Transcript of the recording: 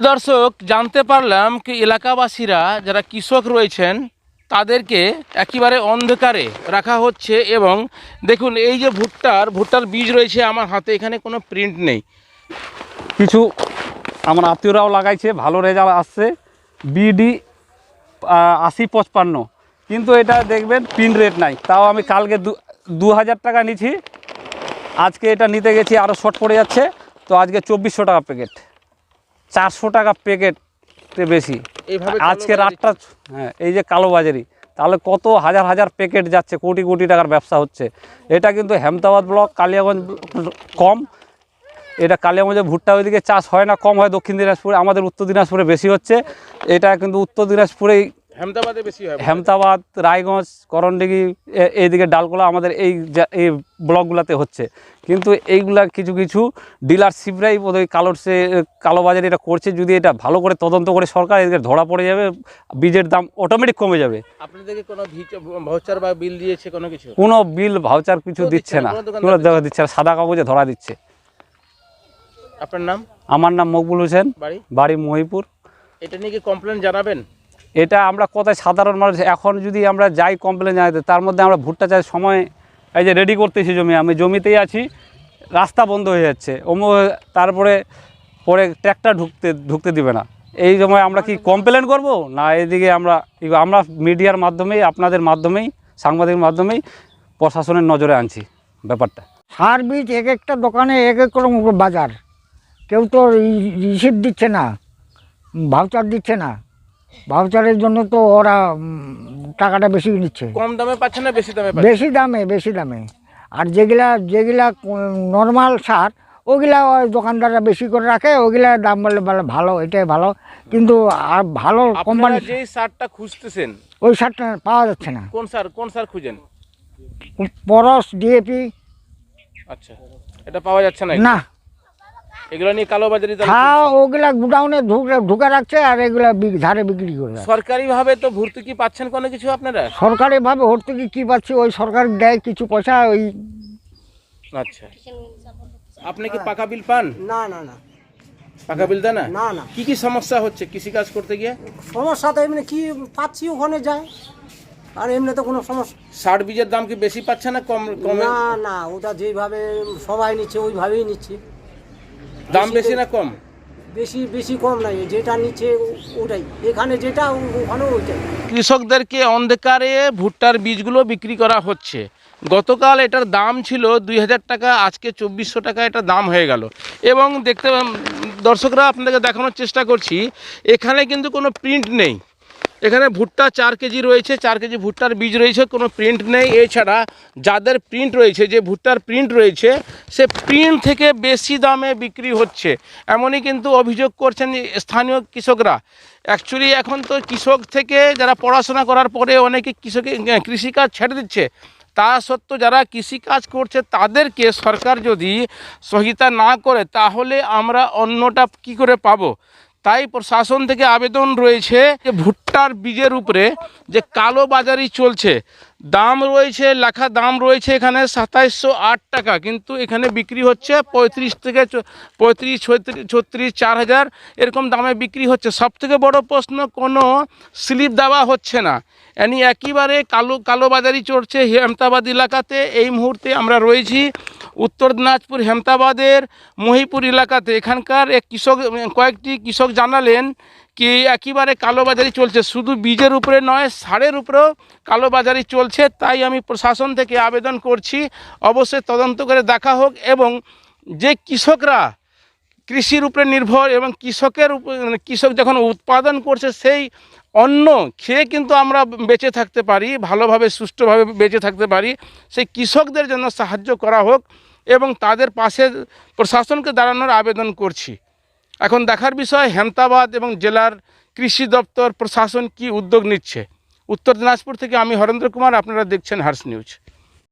দর্শক, জানতে পারলাম কি এলাকাবাসীরা যারা কৃষক রয়েছেন, তাদেরকে একেবারে অন্ধকারে রাখা হচ্ছে এবং দেখুন, এই যে ভুট্টার ভুট্টার বীজ রয়েছে আমার হাতে, এখানে কোনো প্রিন্ট নেই। কিছু আমার আত্মীয়রাও লাগাইছে, ভালো রেজাল্ট আসছে। বিডি আশি পঁচপান্ন। কিন্তু এটা দেখবেন পিন রেট নাই। তাও আমি কালকে দু- হাজার টাকা নিছি আজকে এটা নিতে গেছি আরও শর্ট পড়ে যাচ্ছে। তো আজকে চব্বিশশো টাকা প্যাকেট চারশো টাকা প্যাকেটে বেশি। আজকে রাতটা হ্যাঁ এই যে কালোবাজারি তাহলে কত হাজার হাজার প্যাকেট যাচ্ছে কোটি কোটি টাকার ব্যবসা হচ্ছে। এটা কিন্তু হেমতাবাদ ব্লক কালিয়াগঞ্জ কম। এটা কালিয়াগঞ্জে ভুট্টা ওইদিকে চাষ হয় না কম হয় দক্ষিণ দিনাজপুরে আমাদের উত্তর দিনাজপুরে বেশি হচ্ছে। এটা কিন্তু উত্তর দিনাজপুরেই হেমদাবাদে বেশি হয় হেমতাবাদ রায়গঞ্জ করণডিগি এইদিকে ডালকোলা আমাদের এই এই ব্লকগুলোতে হচ্ছে। কিন্তু এইগুলা কিছু কিছু ডিলারশিপরাই বোধহয় কালোর সে কালোবাজারি এটা করছে যদি এটা ভালো করে তদন্ত করে সরকার এদিকে ধরা পড়ে যাবে বীজের দাম অটোমেটিক কমে যাবে। আপনাদেরকে কোনো ভাউচার বা বিল দিয়েছে কোনো কিছু? কোনো বিল ভাউচার কিছু দিচ্ছে না, কোনো দিচ্ছে না? সাদা কাগজে ধরা দিচ্ছে। আপনার নাম? আমার নাম মকবুল হোসেন বাড়ি? বাড়ি মহিপুর। এটা নিয়ে কি কমপ্লেন জানাবেন? এটা আমরা কোথায় সাধারণ মানুষ, এখন যদি আমরা যাই কমপ্লেন জানাতে, তার মধ্যে আমরা ভুট্টা চাষ সময় এই যে রেডি করতেছি জমি, আমি জমিতেই আছি, রাস্তা বন্ধ হয়ে যাচ্ছে ওম তারপরে পরে ট্র্যাক্টর ঢুকতে ঢুকতে দিবে না। এই সময় আমরা কি কমপ্লেন করব? না, এদিকে আমরা আমরা মিডিয়ার মাধ্যমেই, আপনাদের মাধ্যমেই, সাংবাদিকের মাধ্যমেই প্রশাসনের নজরে আনছি ব্যাপারটা। সার বীজ এক একটা দোকানে এক এক রকম বাজার। কেউ তো রিসিভ দিচ্ছে না, ভাউচার দিচ্ছে না। ভাউচারের জন্য তো ওরা টাকাটা বেশি নিচ্ছে। কম দামে পাচ্ছে না বেশি দামে বেশি দামে বেশি দামে। আর যেগুলা যেগুলা নর্মাল সার ওগুলা দোকানদাররা বেশি করে রাখে ওগুলা দাম বলে বলে ভালো এটাই ভালো। কিন্তু আর ভালো কোম্পানি যেই সারটা খুঁজতেছেন ওই সারটা পাওয়া যাচ্ছে না। কোন সার কোন সার খুঁজেন? পরস ডিএপি আচ্ছা এটা পাওয়া যাচ্ছে না? না। এগুলো নিয়ে কালোবাজারি হ্যাঁ ওগুলা গুডাউনে ঢুকে রাখছে আর এগুলা ধারে বিক্রি করে রাখছে। সরকারি ভাবে তো ভর্তুকি পাচ্ছেন কোনো কিছু আপনারা? সরকারিভাবে ভর্তুকি কী পাচ্ছি? ওই সরকার দেয় কিছু পয়সা ওই আচ্ছা। আপনি কি পাকা বিল পান? না না না। পাকা বিল দেন না? না না। কি কি সমস্যা হচ্ছে কৃষি কাজ করতে গিয়ে? সমস্যা তো এমনি কি পাচ্ছি ওখানে যায়। আর এমনি তো কোনো সমস্যা ষাট বীজের দাম কি বেশি পাচ্ছে না কম কম? না না ওটা যেভাবে সবাই নিচ্ছে ওইভাবেই নিচ্ছে। দাম বেশি না কম? বেশি বেশি কম নাই যেটা নিচে ওটাই। এখানে যেটা ওখানেও ওইটাই। কৃষকদেরকে অন্ধকারে ভুট্টার বীজগুলো বিক্রি করা হচ্ছে। গতকাল এটার দাম ছিল দুই হাজার টাকা আজকে চব্বিশশো টাকা এটা দাম হয়ে গেল। এবং দেখতে দর্শকরা আপনাদেরকে দেখানোর চেষ্টা করছি এখানে কিন্তু কোনো প্রিন্ট নেই। এখানে ভুট্টা চার কেজি রয়েছে, চার কেজি ভুট্টার বীজ রয়েছে, কোনো প্রিন্ট নেই। এছাড়া যাদের প্রিন্ট রয়েছে, যে ভুট্টার প্রিন্ট রয়েছে, সে প্রিন্ট থেকে বেশি দামে বিক্রি হচ্ছে। এমনই কিন্তু অভিযোগ করছেন স্থানীয় কৃষকরা। অ্যাকচুয়ালি এখন তো কৃষক থেকে যারা পড়াশোনা করার পরে অনেকে কৃষকে, কৃষিকাজ ছেড়ে দিচ্ছে। তা সত্ত্বেও যারা কৃষিকাজ করছে, তাদেরকে সরকার যদি সহায়তা না করে, তাহলে আমরা অন্যটা কি করে পাবো? তাই প্রশাসন থেকে আবেদন রয়েছে যে ভুট্টার বীজের উপরে যে কালো বাজারি চলছে, দাম রয়েছে, লেখা দাম রয়েছে এখানে সাতাইশশো আট টাকা, কিন্তু এখানে বিক্রি হচ্ছে পঁয়ত্রিশ থেকে পঁয়ত্রিশ, ছত্রিশ চার হাজার, এরকম দামে বিক্রি হচ্ছে। সব থেকে বড় প্রশ্ন, কোনো স্লিপ দেওয়া হচ্ছে না। এনি একেবারে কালো কালোবাজারি চলছে, হেমতাবাদ এলাকাতে এই মুহূর্তে আমরা রয়েছি। উত্তর দিনাজপুর হেমতাবাদের মহিপুর এলাকাতে এখানকার এক কৃষক, কয়েকটি কৃষক জানালেন কি একেবারে কালোবাজারি চলছে। শুধু বীজের উপরে নয়, সারের উপরেও কালোবাজারি চলছে। তাই আমি প্রশাসন থেকে আবেদন করছি, অবশ্যই তদন্ত করে দেখা হোক এবং যে কৃষকরা কৃষির উপরে নির্ভর এবং কৃষকের মানে কৃষক যখন উৎপাদন করছে, সেই অন্ন খেয়ে কিন্তু আমরা বেঁচে থাকতে পারি, ভালোভাবে, সুষ্ঠুভাবে বেঁচে থাকতে পারি। সেই কৃষকদের জন্য সাহায্য করা হোক। এবং তাদের পাশে প্রশাসনকে দাঁড়ানোর আবেদন করছি। এখন দেখার বিষয়, হেমতাবাদ এবং জেলার কৃষি দপ্তর প্রশাসন কি উদ্যোগ নিচ্ছে? উত্তর দিনাজপুর থেকে আমি হরেন্দ্র কুমার, আপনারা দেখছেন হার্স নিউজ।